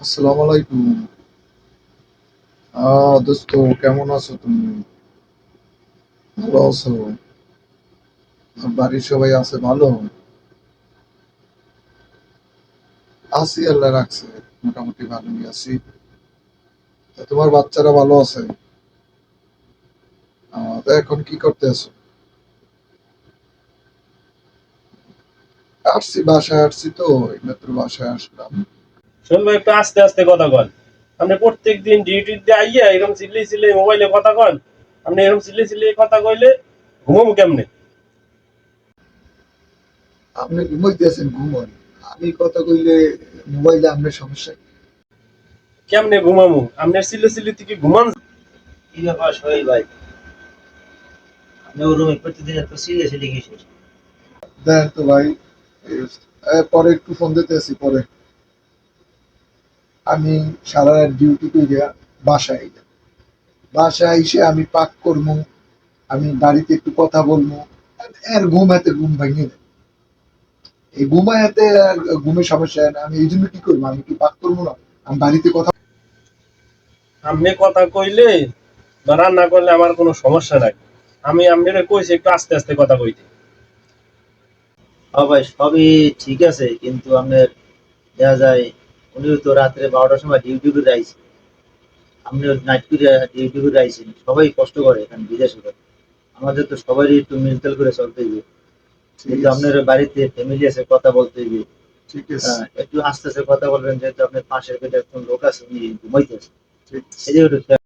আসসালামু আলাইকুম। আহ, দোস্ত, কেমন আছো তুমি? ভালো আছো? বাড়ির সবাই আছে ভালো? আছি, আল্লাহ রাখছে, মোটামুটি ভালোই আছি। তোমার বাচ্চারা ভালো আছে? এখন কি করতে আছো? আসছি, বাসায় আসছি তো, এই মাত্র বাসায় আসলাম। শোন ভাই একটু আস্তে আস্তে কথা কন। আপনি প্রত্যেক দিন ডিউটি দিয়ে আইয়া এরকম চিল্লি চিল্লি মোবাইলে কথা কন। আপনি এরকম চিল্লি চিল্লি কথা কইলে ঘুমাবো কেমনে? আপনি ঘুমাইতে আছেন ঘুমান। আমি কথা কইলে মোবাইলে আপনার সমস্যা? কেমনে ঘুমামু আপনার চিল্লি চিল্লি থেকে ঘুমান? কি ব্যাপার সোহেল ভাই? আপনি ওর রুমে প্রতিদিন এত সিরিয়াসলি কিসের দেন তো ভাই পরে একটু ফোন দিতে আসি পরে। আমি সারা রাত ডিউটি করে বাসায় আইলাম বাসায় এসে আমি পাক করব আমি বাড়িতে একটু কথা বলব এর ঘুম হাতে ঘুম ভেঙে দেয় এই ঘুমায় হাতে আর ঘুমের সমস্যা হয় না আমি এই জন্য কি করব? আমি কি পাক করব না? আমি বাড়িতে কথা আপনি কথা কইলে বা রান্না করলে আমার কোনো সমস্যা নাই। আমি আপনারা কইছি একটু আস্তে আস্তে কথা কইতে। হ্যাঁ ভাই সবই ঠিক আছে কিন্তু আপনার দেখা যায় উনিও তো রাত্রে বারোটার সময় ডিউটি করে আইছে। আপনিও নাইট করে ডিউটি করে আইছেন সবাই কষ্ট করে এখানে বিদেশে করে। আমাদের তো সবারই একটু মেন্টাল করে চলতে হবে কিন্তু আপনার বাড়িতে ফ্যামিলি আছে কথা বলতে হবে আছে। হ্যাঁ, একটু আস্তে আস্তে কথা বলবেন যেহেতু আপনার পাশের বেডে একজন লোক আছে উনি ঘুমাইতেছে যে একটু